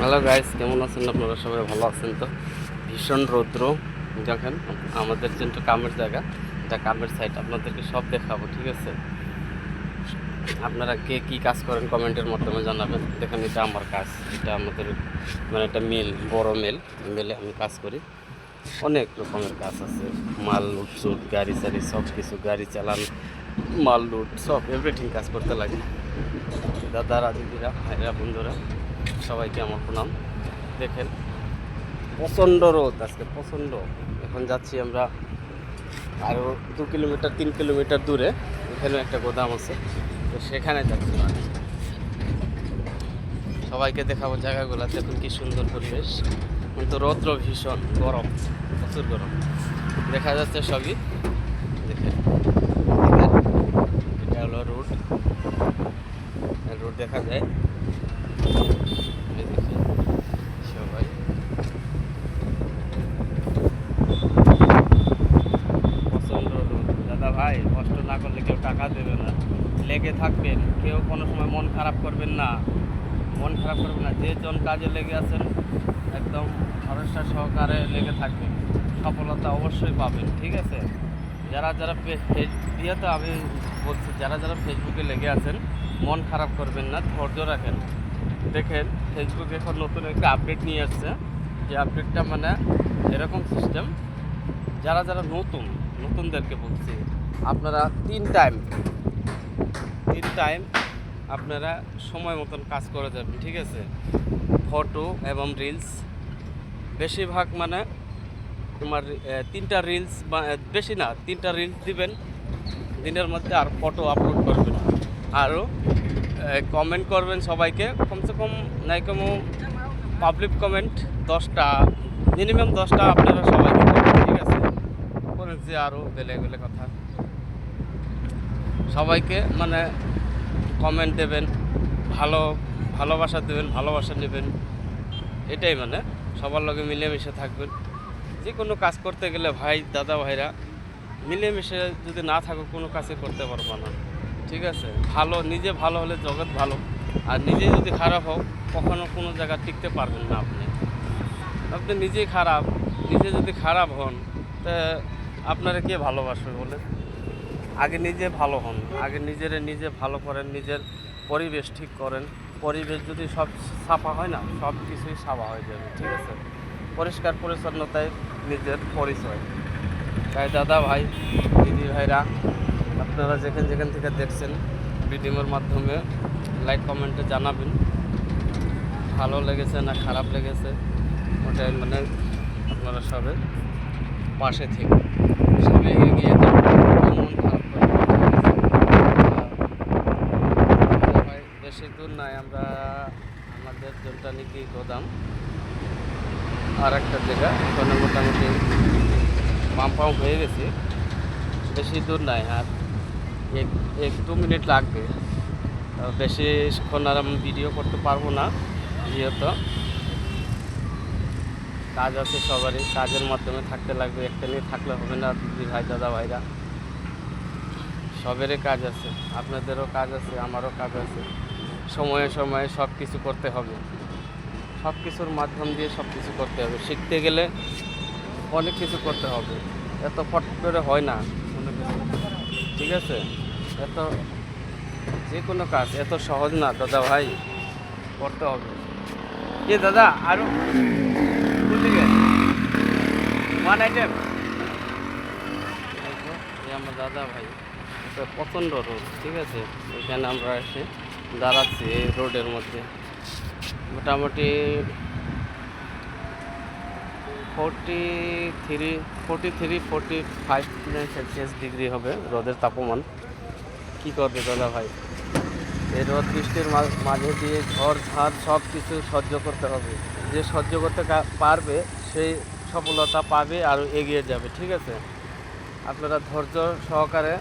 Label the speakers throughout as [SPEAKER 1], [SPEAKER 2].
[SPEAKER 1] Hello guys কেমন আছেন আপনারা? সবাই ভালো আছেন তো? ভীষণ রৌদ্র। দেখেন, আমাদের যে কামের জায়গা। এটা কামের সাইড আপনাদেরকে সব দেখাবো, ঠিক আছে? আপনারা কে কি কাজ করেন কমেন্টের মাধ্যমে জানাবেন। দেখেন, এটা আমার কাজ। এটা আমাদের মানে একটা মিল, বড় মিল। মিলে আমি কাজ করি। অনেক রকমের কাজ আছে। মাল লুট সুট গাড়ি সারি সব কিছু, গাড়ি চালান, মাল লুট, সব এভরিথিং কাজ করতে লাগে। দাদারা, দিদিরা, ভাইরা, বন্ধুরা। সবাইকে আমার প্রণাম। দেখেন প্রচণ্ড রোদ আজকে প্রচণ্ড। এখন যাচ্ছি আমরা আরও দু কিলোমিটার তিন কিলোমিটার দূরে। এখানে একটা গোদাম আছে। তো সেখানে যাচ্ছি। সবাইকে দেখাবো জায়গাগুলো দেখুন কি সুন্দর পরিবেশ। কিন্তু রৌদ্র ভীষণ গরম প্রচুর গরম। দেখা যাচ্ছে সবই। দেখেন, এটা হলো রোড রোড দেখা যায়। দাদা ভাই, কষ্ট না করলে কেউ টাকা না। লেগে থাকবেন, কেউ কোনো সময় মন খারাপ করবেন না। মন খারাপ করবেন না। যেজন কাজে লেগে আছেন, একদম ভরসা সহকারে লেগে থাকবেন। সফলতা অবশ্যই পাবেন, ঠিক আছে? যারা যারা ফেস- তো আমি বলছি, যারা যারা ফেসবুকে লেগে আছেন মন খারাপ করবেন না, ধৈর্য রাখেন। দেখেন ফেসবুক এখন নতুন একটা আপডেট নিয়ে আসছে। যে আপডেটটা মানে এরকম সিস্টেম যারা যারা নতুন, নতুনদেরকে বলছি, আপনারা তিন টাইম তিন টাইম আপনারা সময় মতন কাজ করে যাবেন, ঠিক আছে? ফটো এবং রিলস বেশিরভাগ মানে তোমার তিনটা রিলস বা বেশি না, তিনটা রিলস দিবেন। দিনের মধ্যে আর ফটো আপলোড করবেন। আরও কমেন্ট করবেন সবাইকে। কমসে কম নাই কম পাবলিক কমেন্ট দশটা মিনিমাম দশটা আপনারা সবাইকে ঠিক আছে? করেন যে আরও বেলে বেলে কথা। সবাইকে মানে কমেন্ট দেবেন, ভালো, ভালোবাসা দেবেন, ভালোবাসা নেবেন। এটাই মানে সবার লগে মিলেমিশে থাকবেন। যে কোনো কাজ করতে গেলে ভাই, দাদা, ভাইরা মিলেমিশে যদি না থাকো কোনো কাজই করতে পারব না। ঠিক আছে? ভালো, নিজে ভালো হলে জগৎ ভালো। আর নিজে যদি খারাপ হোক কখনো কোনো জায়গা টিকতে পারবেন না আপনি। আপনি নিজেই খারাপ, নিজে যদি খারাপ হন, তা আপনারা কে ভালোবাসবে বলে আগে নিজে ভালো হন, আগে নিজেরে নিজে ভালো করেন, নিজের পরিবেশ ঠিক করেন। পরিবেশ যদি সব সাফা হয় না, সব কিছুই সাফা হয়ে যাবে, ঠিক আছে? পরিষ্কার পরিচ্ছন্নতায় নিজের পরিচয়। তাই দাদা, ভাই, দিদি, ভাইরা আপনারা যেখান যেখান থেকে দেখছেন ভিডিওর মাধ্যমে লাইক কমেন্টে জানাবেন। ভালো লেগেছে না খারাপ লেগেছে? ওটাই মানে আপনারা সবে পাশে থেকে। সবাই এগিয়ে বেশি দূর নাই আমরা আমাদের জলটানিকি গোদাম। আর একটা জায়গা, এখানে মোটামুটি পাম্প পাম্প হয়ে গেছে। বেশি দূর নাই আর এক এক দু মিনিট লাগবে। বেশিক্ষণ আর আমি ভিডিও করতে পারব না, যেহেতু। কাজ আছে সবারই, কাজের মাধ্যমে থাকতে লাগবে, একটা নিয়ে থাকলে হবে না দিদি ভাই, দাদা, ভাইরা। সবেরই কাজ আছে, আপনাদেরও কাজ আছে, আমারও কাজ আছে। সময়ে সময়ে সব কিছু করতে হবে। সব কিছুর মাধ্যম দিয়ে সব কিছু করতে হবে। শিখতে গেলে অনেক কিছু করতে হবে। এত ফট করে হয় না। ঠিক আছে? এত যে কোনো কাজ, এত সহজ না, দাদা ভাই। করতে হবে। এ দাদা আরও ওয়ান আইটেম আমার দাদা ভাই এটা প্রচণ্ড রোদ, ঠিক আছে? এখানে আমরা এসে দাঁড়াচ্ছি এই রোডের মধ্যে। মোটামুটি forty three forty three forty five Celsius degree হবে, রোদের তাপমান। কী করবে দাদা ভাই? এই রোদ, বৃষ্টির মাঝে দিয়ে ঝড় ঝাড় সব কিছু সহ্য করতে হবে। যে সহ্য করতে পারবে সেই সফলতা পাবে আর এগিয়ে যাবে, ঠিক আছে? আপনারা ধৈর্য সহকারে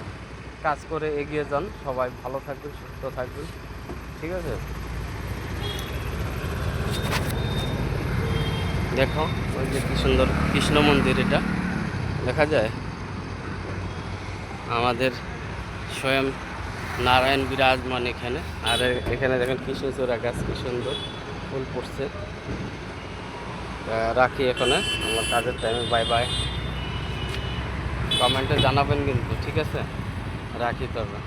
[SPEAKER 1] কাজ করে এগিয়ে যান। সবাই ভালো থাকবেন, সুস্থ থাকবেন, ঠিক আছে? দেখো ওই যে কি সুন্দর কৃষ্ণ মন্দির এটা। দেখা যায়? আমাদের স্বয়ং নারায়ণ বিরাজমান এখানে। আর এখানে দেখেন কৃষ্ণচূড়া গাছ কি সুন্দর ফুল পড়ছে। রাখি এখানে আমার কাজের টাইমে বাই বাই কমেন্টে জানাবেন কিন্তু, ঠিক আছে? রাখি তবে।